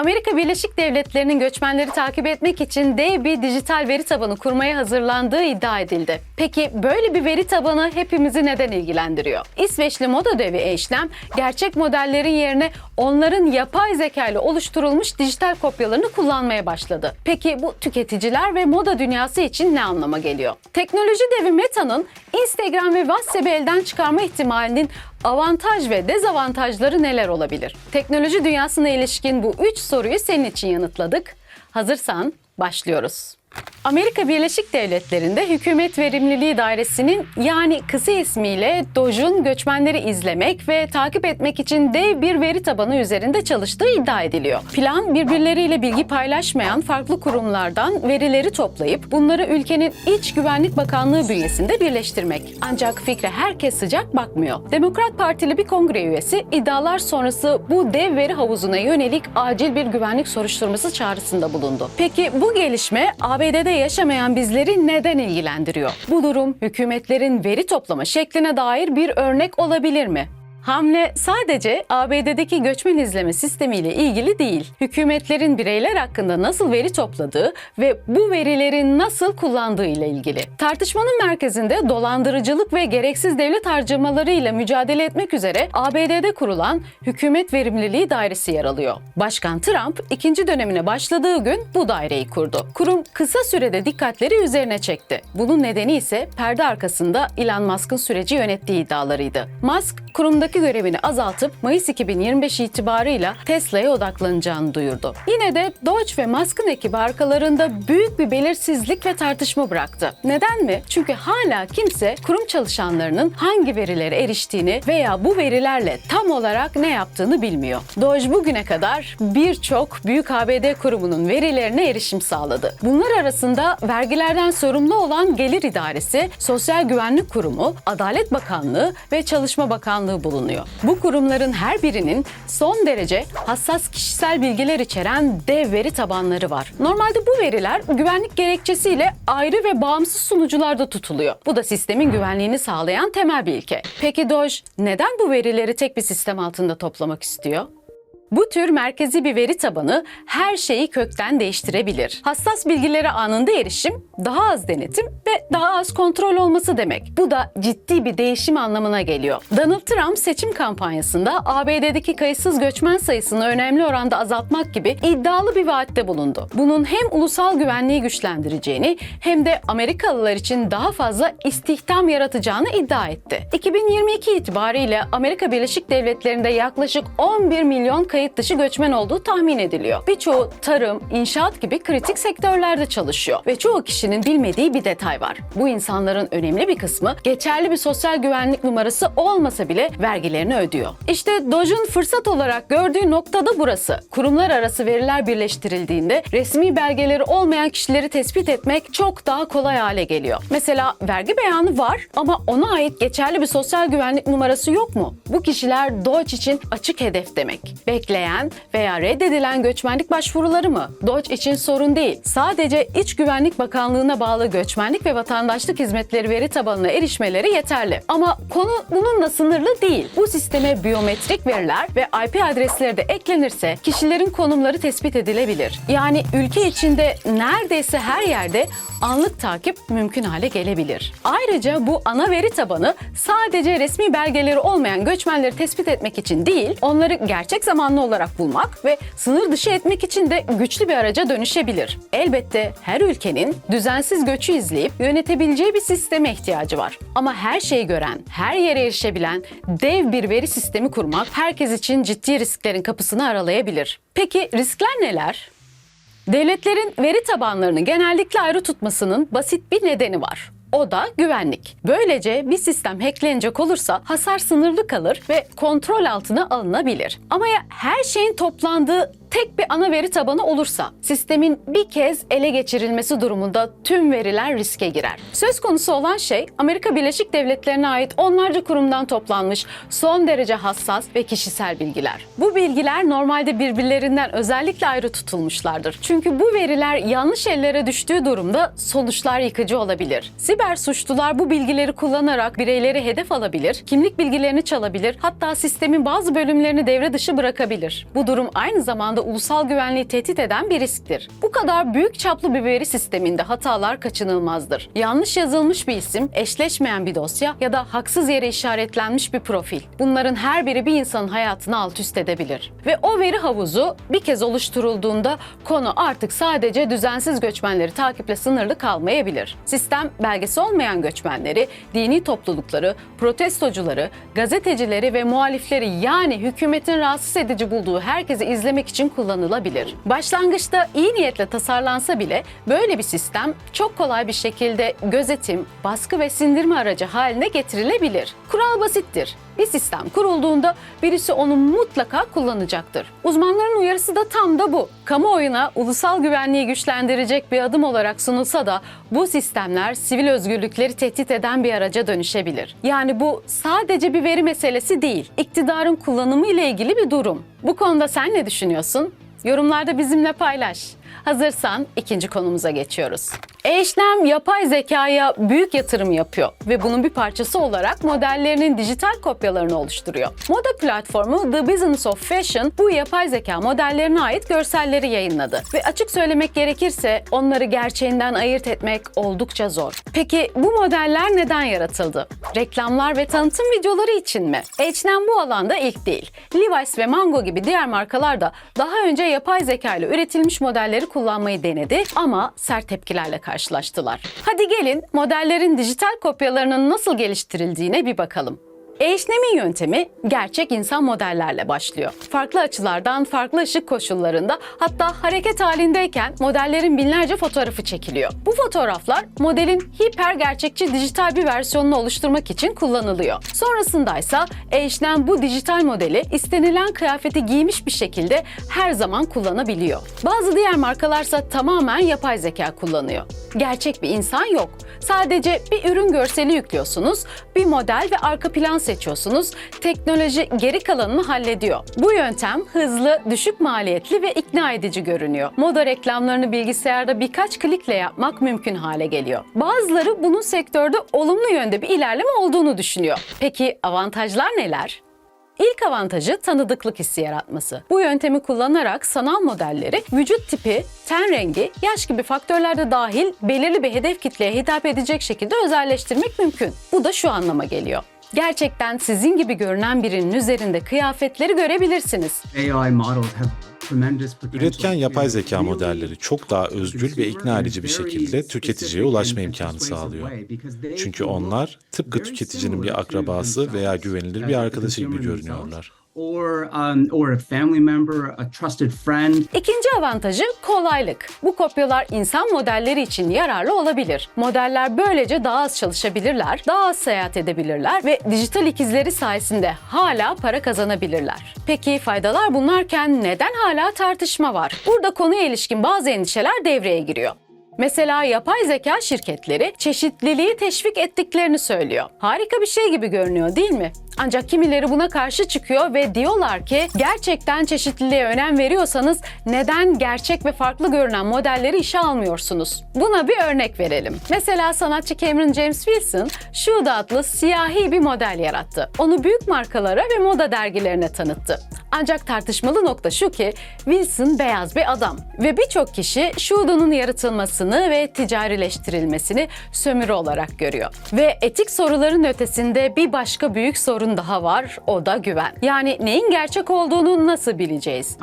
Amerika Birleşik Devletleri'nin göçmenleri takip etmek için dev bir dijital veri tabanı kurmaya hazırlandığı iddia edildi. Peki böyle bir veri tabanı hepimizi neden ilgilendiriyor? İsveçli moda devi Eşlem, gerçek modellerin yerine onların yapay zeka ile oluşturulmuş dijital kopyalarını kullanmaya başladı. Peki bu tüketiciler ve moda dünyası için ne anlama geliyor? Teknoloji devi Meta'nın Instagram ve WhatsApp'ı elden çıkarma ihtimalinin avantaj ve dezavantajları neler olabilir? Teknoloji dünyasına ilişkin bu üç soruyu senin için yanıtladık. Hazırsan başlıyoruz. Amerika Birleşik Devletleri'nde Hükümet Verimliliği Dairesi'nin yani kısa ismiyle DOJ'un göçmenleri izlemek ve takip etmek için dev bir veri tabanı üzerinde çalıştığı iddia ediliyor. Plan birbirleriyle bilgi paylaşmayan farklı kurumlardan verileri toplayıp bunları ülkenin İç Güvenlik Bakanlığı bünyesinde birleştirmek. Ancak fikre herkes sıcak bakmıyor. Demokrat Partili bir kongre üyesi iddialar sonrası bu dev veri havuzuna yönelik acil bir güvenlik soruşturması çağrısında bulundu. Peki bu gelişme ABD'de yaşamayan bizleri neden ilgilendiriyor? Bu durum hükümetlerin veri toplama şekline dair bir örnek olabilir mi? Hamle sadece ABD'deki göçmen izleme sistemiyle ilgili değil. Hükümetlerin bireyler hakkında nasıl veri topladığı ve bu verileri nasıl kullandığı ile ilgili. Tartışmanın merkezinde dolandırıcılık ve gereksiz devlet harcamalarıyla mücadele etmek üzere ABD'de kurulan Hükümet Verimliliği Dairesi yer alıyor. Başkan Trump ikinci dönemine başladığı gün bu daireyi kurdu. Kurum kısa sürede dikkatleri üzerine çekti. Bunun nedeni ise perde arkasında Elon Musk'ın süreci yönettiği iddialarıydı. Musk kurumdaki görevini azaltıp Mayıs 2025 itibarıyla Tesla'ya odaklanacağını duyurdu. Yine de Dodge ve Musk'ın ekibi arkalarında büyük bir belirsizlik ve tartışma bıraktı. Neden mi? Çünkü hala kimse kurum çalışanlarının hangi verilere eriştiğini veya bu verilerle tam olarak ne yaptığını bilmiyor. Dodge bugüne kadar birçok büyük ABD kurumunun verilerine erişim sağladı. Bunlar arasında vergilerden sorumlu olan Gelir İdaresi, Sosyal Güvenlik Kurumu, Adalet Bakanlığı ve Çalışma Bakanlığı bulunuyor. Bu kurumların her birinin son derece hassas kişisel bilgiler içeren dev veri tabanları var. Normalde bu veriler güvenlik gerekçesiyle ayrı ve bağımsız sunucularda tutuluyor. Bu da sistemin güvenliğini sağlayan temel bir ilke. Peki Doge neden bu verileri tek bir sistem altında toplamak istiyor? Bu tür merkezi bir veri tabanı her şeyi kökten değiştirebilir. Hassas bilgilere anında erişim, daha az denetim ve daha az kontrol olması demek. Bu da ciddi bir değişim anlamına geliyor. Donald Trump seçim kampanyasında ABD'deki kayıtsız göçmen sayısını önemli oranda azaltmak gibi iddialı bir vaatte bulundu. Bunun hem ulusal güvenliği güçlendireceğini hem de Amerikalılar için daha fazla istihdam yaratacağını iddia etti. 2022 itibariyle Amerika Birleşik Devletleri'nde yaklaşık 11 milyon kayıt dışı göçmen olduğu tahmin ediliyor. Birçoğu tarım, inşaat gibi kritik sektörlerde çalışıyor ve çoğu kişinin bilmediği bir detay var. Bu insanların önemli bir kısmı geçerli bir sosyal güvenlik numarası olmasa bile vergilerini ödüyor. İşte Doge'un fırsat olarak gördüğü nokta da burası. Kurumlar arası veriler birleştirildiğinde resmi belgeleri olmayan kişileri tespit etmek çok daha kolay hale geliyor. Mesela vergi beyanı var ama ona ait geçerli bir sosyal güvenlik numarası yok mu? Bu kişiler Doge için açık hedef demek. Bekleyen veya reddedilen göçmenlik başvuruları mı? Doge için sorun değil. Sadece İç Güvenlik Bakanlığı'na bağlı göçmenlik ve vatandaşlık hizmetleri veri tabanına erişmeleri yeterli. Ama konu bununla sınırlı değil. Bu sisteme biyometrik veriler ve IP adresleri de eklenirse kişilerin konumları tespit edilebilir. Yani ülke içinde neredeyse her yerde anlık takip mümkün hale gelebilir. Ayrıca bu ana veri tabanı sadece resmi belgeleri olmayan göçmenleri tespit etmek için değil, onları gerçek zamanlı olarak bulmak ve sınır dışı etmek için de güçlü bir araca dönüşebilir. Elbette her ülkenin düzensiz göçü izleyip yönetebileceği bir sisteme ihtiyacı var. Ama her şeyi gören, her yere erişebilen dev bir veri sistemi kurmak herkes için ciddi risklerin kapısını aralayabilir. Peki riskler neler? Devletlerin veri tabanlarını genellikle ayrı tutmasının basit bir nedeni var. O da güvenlik. Böylece bir sistem hacklenecek olursa hasar sınırlı kalır ve kontrol altına alınabilir. Ama ya her şeyin toplandığı tek bir ana veri tabanı olursa sistemin bir kez ele geçirilmesi durumunda tüm veriler riske girer. Söz konusu olan şey Amerika Birleşik Devletleri'ne ait onlarca kurumdan toplanmış son derece hassas ve kişisel bilgiler. Bu bilgiler normalde birbirlerinden özellikle ayrı tutulmuşlardır. Çünkü bu veriler yanlış ellere düştüğü durumda sonuçlar yıkıcı olabilir. Siber suçlular bu bilgileri kullanarak bireyleri hedef alabilir, kimlik bilgilerini çalabilir, hatta sistemin bazı bölümlerini devre dışı bırakabilir. Bu durum aynı zamanda da ulusal güvenliği tehdit eden bir risktir. Bu kadar büyük çaplı bir veri sisteminde hatalar kaçınılmazdır. Yanlış yazılmış bir isim, eşleşmeyen bir dosya ya da haksız yere işaretlenmiş bir profil. Bunların her biri bir insanın hayatını alt üst edebilir. Ve o veri havuzu bir kez oluşturulduğunda konu artık sadece düzensiz göçmenleri takiple sınırlı kalmayabilir. Sistem belgesi olmayan göçmenleri, dini toplulukları, protestocuları, gazetecileri ve muhalifleri yani hükümetin rahatsız edici bulduğu herkesi izlemek için kullanılabilir. Başlangıçta iyi niyetle tasarlansa bile böyle bir sistem çok kolay bir şekilde gözetim, baskı ve sindirme aracı haline getirilebilir. Kural basittir. Bir sistem kurulduğunda birisi onu mutlaka kullanacaktır. Uzmanların uyarısı da tam da bu. Kamuoyuna ulusal güvenliği güçlendirecek bir adım olarak sunulsa da bu sistemler sivil özgürlükleri tehdit eden bir araca dönüşebilir. Yani bu sadece bir veri meselesi değil, iktidarın kullanımı ile ilgili bir durum. Bu konuda sen ne düşünüyorsun? Yorumlarda bizimle paylaş. Hazırsan ikinci konumuza geçiyoruz. Eşlem yapay zekaya büyük yatırım yapıyor ve bunun bir parçası olarak modellerinin dijital kopyalarını oluşturuyor. Moda platformu The Business of Fashion bu yapay zeka modellerine ait görselleri yayınladı ve açık söylemek gerekirse onları gerçeğinden ayırt etmek oldukça zor. Peki bu modeller neden yaratıldı? Reklamlar ve tanıtım videoları için mi? H&M bu alanda ilk değil. Levi's ve Mango gibi diğer markalar da daha önce yapay zeka ile üretilmiş modelleri kullanmayı denedi ama sert tepkilerle karşılaştılar. Hadi gelin modellerin dijital kopyalarının nasıl geliştirildiğine bir bakalım. Eşlemin yöntemi gerçek insan modellerle başlıyor. Farklı açılardan, farklı ışık koşullarında hatta hareket halindeyken modellerin binlerce fotoğrafı çekiliyor. Bu fotoğraflar modelin hiper gerçekçi dijital bir versiyonunu oluşturmak için kullanılıyor. Sonrasında ise eşlem bu dijital modeli istenilen kıyafeti giymiş bir şekilde her zaman kullanabiliyor. Bazı diğer markalarsa tamamen yapay zeka kullanıyor. Gerçek bir insan yok. Sadece bir ürün görseli yüklüyorsunuz, bir model ve arka plan seçiyorsunuz. Teknoloji geri kalanını hallediyor. Bu yöntem hızlı, düşük maliyetli ve ikna edici görünüyor. Moda reklamlarını bilgisayarda birkaç klikle yapmak mümkün hale geliyor. Bazıları bunun sektörde olumlu yönde bir ilerleme olduğunu düşünüyor. Peki avantajlar neler? İlk avantajı tanıdıklık hissi yaratması. Bu yöntemi kullanarak sanal modelleri vücut tipi, ten rengi, yaş gibi faktörler de dahil belirli bir hedef kitleye hitap edecek şekilde özelleştirmek mümkün. Bu da şu anlama geliyor. Gerçekten sizin gibi görünen birinin üzerinde kıyafetleri görebilirsiniz. AI models have Üretken yapay zeka modelleri çok daha özgür ve ikna edici bir şekilde tüketiciye ulaşma imkanı sağlıyor. Çünkü onlar tıpkı tüketicinin bir akrabası veya güvenilir bir arkadaşı gibi görünüyorlar. Or, um, or a family member, a trusted friend. İkinci avantajı kolaylık. Bu kopyalar insan modelleri için yararlı olabilir. Modeller böylece daha az çalışabilirler, daha az seyahat edebilirler ve dijital ikizleri sayesinde hala para kazanabilirler. Peki faydalar bunlarken neden hala tartışma var? Burada konuya ilişkin bazı endişeler devreye giriyor. Mesela yapay zeka şirketleri çeşitliliği teşvik ettiklerini söylüyor. Harika bir şey gibi görünüyor değil mi? Ancak kimileri buna karşı çıkıyor ve diyorlar ki gerçekten çeşitliliğe önem veriyorsanız neden gerçek ve farklı görünen modelleri işe almıyorsunuz? Buna bir örnek verelim. Mesela sanatçı Cameron James Wilson Shoe adlı siyahi bir model yarattı. Onu büyük markalara ve moda dergilerine tanıttı. Ancak tartışmalı nokta şu ki Wilson beyaz bir adam ve birçok kişi Shudo'nun yaratılmasını ve ticarileştirilmesini sömürü olarak görüyor. Ve etik soruların ötesinde bir başka büyük sorun daha var, o da güven. Yani neyin gerçek olduğunu nasıl bileceğiz?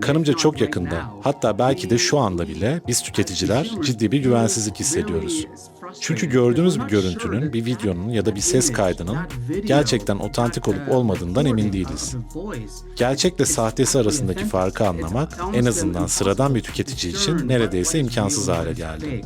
Kanımca çok yakında, hatta belki de şu anda bile biz tüketiciler ciddi bir güvensizlik hissediyoruz. Çünkü gördüğümüz bir görüntünün, bir videonun ya da bir ses kaydının gerçekten otantik olup olmadığından emin değiliz. Gerçekle sahtesi arasındaki farkı anlamak en azından sıradan bir tüketici için neredeyse imkansız hale geldi.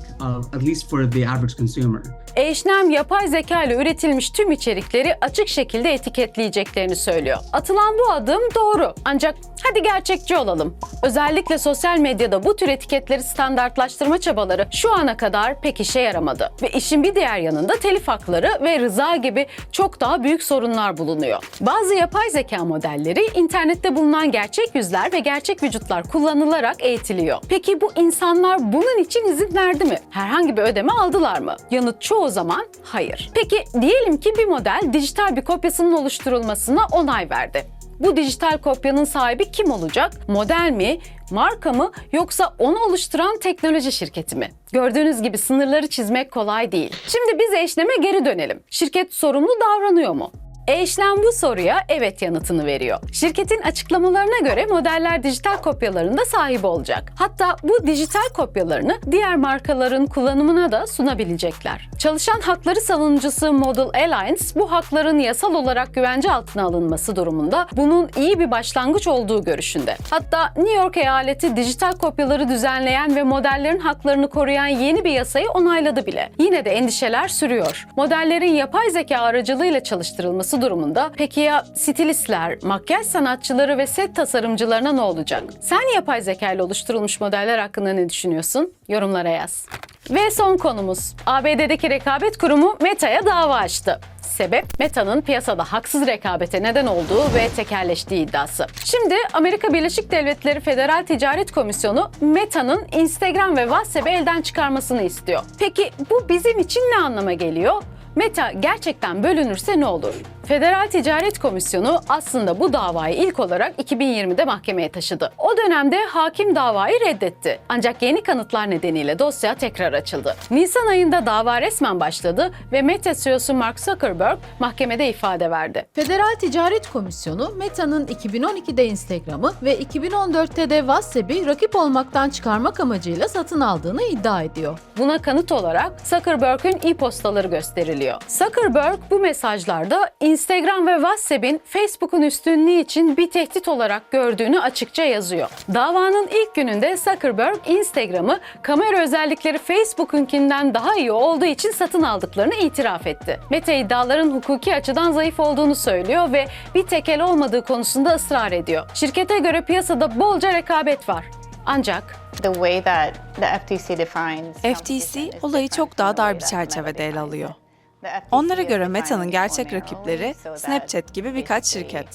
Eşnem yapay zeka ile üretilmiş tüm içerikleri açık şekilde etiketleyeceklerini söylüyor. Atılan bu adım doğru. Ancak hadi gerçekçi olalım. Özellikle sosyal medyada bu tür etiketleri standartlaştırma çabaları şu ana kadar pek işe yaramadı. Ve işin bir diğer yanında telif hakları ve rıza gibi çok daha büyük sorunlar bulunuyor. Bazı yapay zeka modelleri internette bulunan gerçek yüzler ve gerçek vücutlar kullanılarak eğitiliyor. Peki bu insanlar bunun için izin verdi mi? Herhangi bir ödeme aldılar mı? Yanıt çoğu zaman hayır. Peki diyelim ki bir model dijital bir kopyasının oluşturulmasına onay verdi. Bu dijital kopyanın sahibi kim olacak? Model mi, marka mı yoksa onu oluşturan teknoloji şirketi mi? Gördüğünüz gibi sınırları çizmek kolay değil. Şimdi biz eşleme geri dönelim. Şirket sorumlu davranıyor mu? E-işlem bu soruya evet yanıtını veriyor. Şirketin açıklamalarına göre modeller dijital kopyalarında sahibi olacak. Hatta bu dijital kopyalarını diğer markaların kullanımına da sunabilecekler. Çalışan hakları savunucusu Model Alliance bu hakların yasal olarak güvence altına alınması durumunda bunun iyi bir başlangıç olduğu görüşünde. Hatta New York eyaleti dijital kopyaları düzenleyen ve modellerin haklarını koruyan yeni bir yasayı onayladı bile. Yine de endişeler sürüyor. Modellerin yapay zeka aracılığıyla çalıştırılması durumunda peki ya stilistler, makyaj sanatçıları ve set tasarımcılarına ne olacak? Sen yapay zeka ile oluşturulmuş modeller hakkında ne düşünüyorsun? Yorumlara yaz. Ve son konumuz. ABD'deki rekabet kurumu Meta'ya dava açtı. Sebep Meta'nın piyasada haksız rekabete neden olduğu ve tekerleştiği iddiası. Şimdi Amerika Birleşik Devletleri Federal Ticaret Komisyonu Meta'nın Instagram ve WhatsApp'ı elden çıkarmasını istiyor. Peki bu bizim için ne anlama geliyor? Meta gerçekten bölünürse ne olur? Federal Ticaret Komisyonu aslında bu davayı ilk olarak 2020'de mahkemeye taşıdı. O dönemde hakim davayı reddetti. Ancak yeni kanıtlar nedeniyle dosya tekrar açıldı. Nisan ayında dava resmen başladı ve Meta CEO'su Mark Zuckerberg mahkemede ifade verdi. Federal Ticaret Komisyonu, Meta'nın 2012'de Instagram'ı ve 2014'te de WhatsApp'i rakip olmaktan çıkarmak amacıyla satın aldığını iddia ediyor. Buna kanıt olarak Zuckerberg'ün e-postaları gösteriliyor. Zuckerberg bu mesajlarda Instagram ve WhatsApp'in Facebook'un üstünlüğü için bir tehdit olarak gördüğünü açıkça yazıyor. Davanın ilk gününde Zuckerberg Instagram'ı kamera özellikleri Facebook'unkinden daha iyi olduğu için satın aldıklarını itiraf etti. Meta iddiaların hukuki açıdan zayıf olduğunu söylüyor ve bir tekel olmadığı konusunda ısrar ediyor. Şirkete göre piyasada bolca rekabet var. Ancak The way that the FTC defines FTC olayı çok daha dar bir çerçevede ele alıyor. Onlara göre Meta'nın gerçek rakipleri Snapchat gibi birkaç şirket.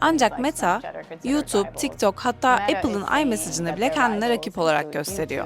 Ancak Meta, YouTube, TikTok hatta Apple'ın iMessage'ını bile kendine rakip olarak gösteriyor.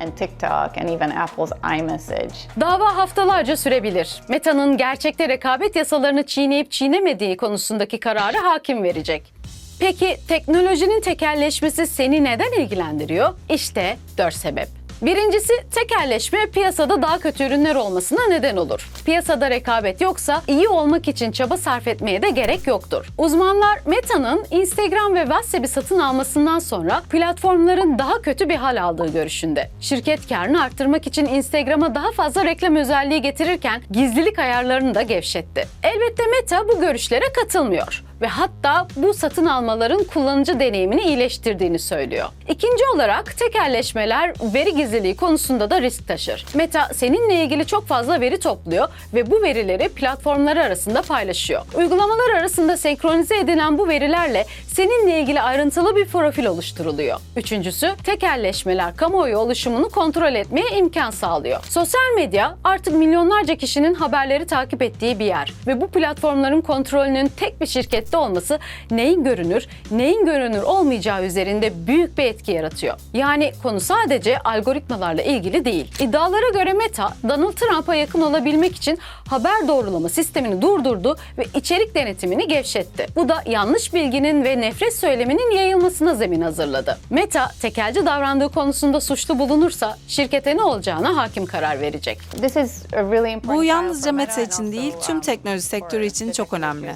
And TikTok and even Apple's iMessage. Dava haftalarca sürebilir. Meta'nın gerçekte rekabet yasalarını çiğneyip çiğnemediği konusundaki kararı hakim verecek. Peki teknolojinin tekelleşmesi seni neden ilgilendiriyor? İşte dört sebep. Birincisi tekelleşme piyasada daha kötü ürünler olmasına neden olur. Piyasada rekabet yoksa iyi olmak için çaba sarf etmeye de gerek yoktur. Uzmanlar Meta'nın Instagram ve WhatsApp'i satın almasından sonra platformların daha kötü bir hal aldığı görüşünde. Şirket karını arttırmak için Instagram'a daha fazla reklam özelliği getirirken gizlilik ayarlarını da gevşetti. Elbette Meta bu görüşlere katılmıyor ve hatta bu satın almaların kullanıcı deneyimini iyileştirdiğini söylüyor. İkinci olarak tekelleşmeler veri gizliliği konusunda da risk taşır. Meta seninle ilgili çok fazla veri topluyor ve bu verileri platformlar arasında paylaşıyor. Uygulamalar arasında senkronize edilen bu verilerle seninle ilgili ayrıntılı bir profil oluşturuluyor. Üçüncüsü tekelleşmeler kamuoyu oluşumunu kontrol etmeye imkan sağlıyor. Sosyal medya artık milyonlarca kişinin haberleri takip ettiği bir yer ve bu platformların kontrolünün tek bir şirkette olması neyin görünür, neyin görünür olmayacağı üzerinde büyük bir etki yaratıyor. Yani konu sadece algoritmalarla ilgili değil. İddialara göre Meta, Donald Trump'a yakın olabilmek için haber doğrulama sistemini durdurdu ve içerik denetimini gevşetti. Bu da yanlış bilginin ve nefret söyleminin yayılmasına zemin hazırladı. Meta, tekelci davrandığı konusunda suçlu bulunursa şirkete ne olacağına hakim karar verecek. This is a really important Bu yalnızca Meta için değil, tüm teknoloji sektörü için çok önemli.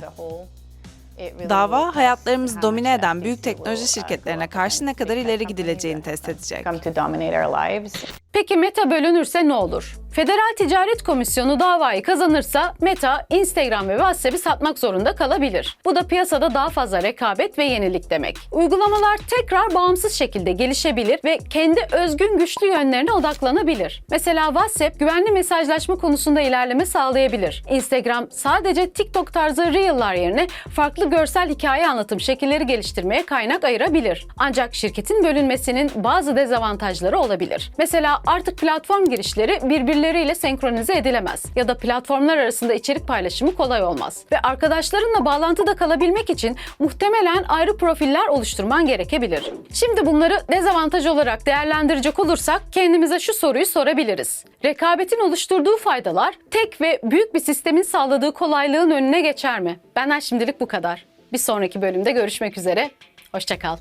Dava hayatlarımızı domine eden büyük teknoloji uh, şirketlerine karşı ne kadar ileri gidileceğini test edecek. Peki Meta bölünürse ne olur? Federal Ticaret Komisyonu davayı kazanırsa Meta, Instagram ve WhatsApp'i satmak zorunda kalabilir. Bu da piyasada daha fazla rekabet ve yenilik demek. Uygulamalar tekrar bağımsız şekilde gelişebilir ve kendi özgün güçlü yönlerine odaklanabilir. Mesela WhatsApp güvenli mesajlaşma konusunda ilerleme sağlayabilir. Instagram sadece TikTok tarzı Reel'lar yerine görsel hikaye anlatım şekilleri geliştirmeye kaynak ayırabilir. Ancak şirketin bölünmesinin bazı dezavantajları olabilir. Mesela artık platform girişleri birbirleriyle senkronize edilemez ya da platformlar arasında içerik paylaşımı kolay olmaz. Ve arkadaşlarınla bağlantıda kalabilmek için muhtemelen ayrı profiller oluşturman gerekebilir. Şimdi bunları dezavantaj olarak değerlendirecek olursak kendimize şu soruyu sorabiliriz. Rekabetin oluşturduğu faydalar tek ve büyük bir sistemin sağladığı kolaylığın önüne geçer mi? Benden şimdilik bu kadar. Bir sonraki bölümde görüşmek üzere. Hoşçakal.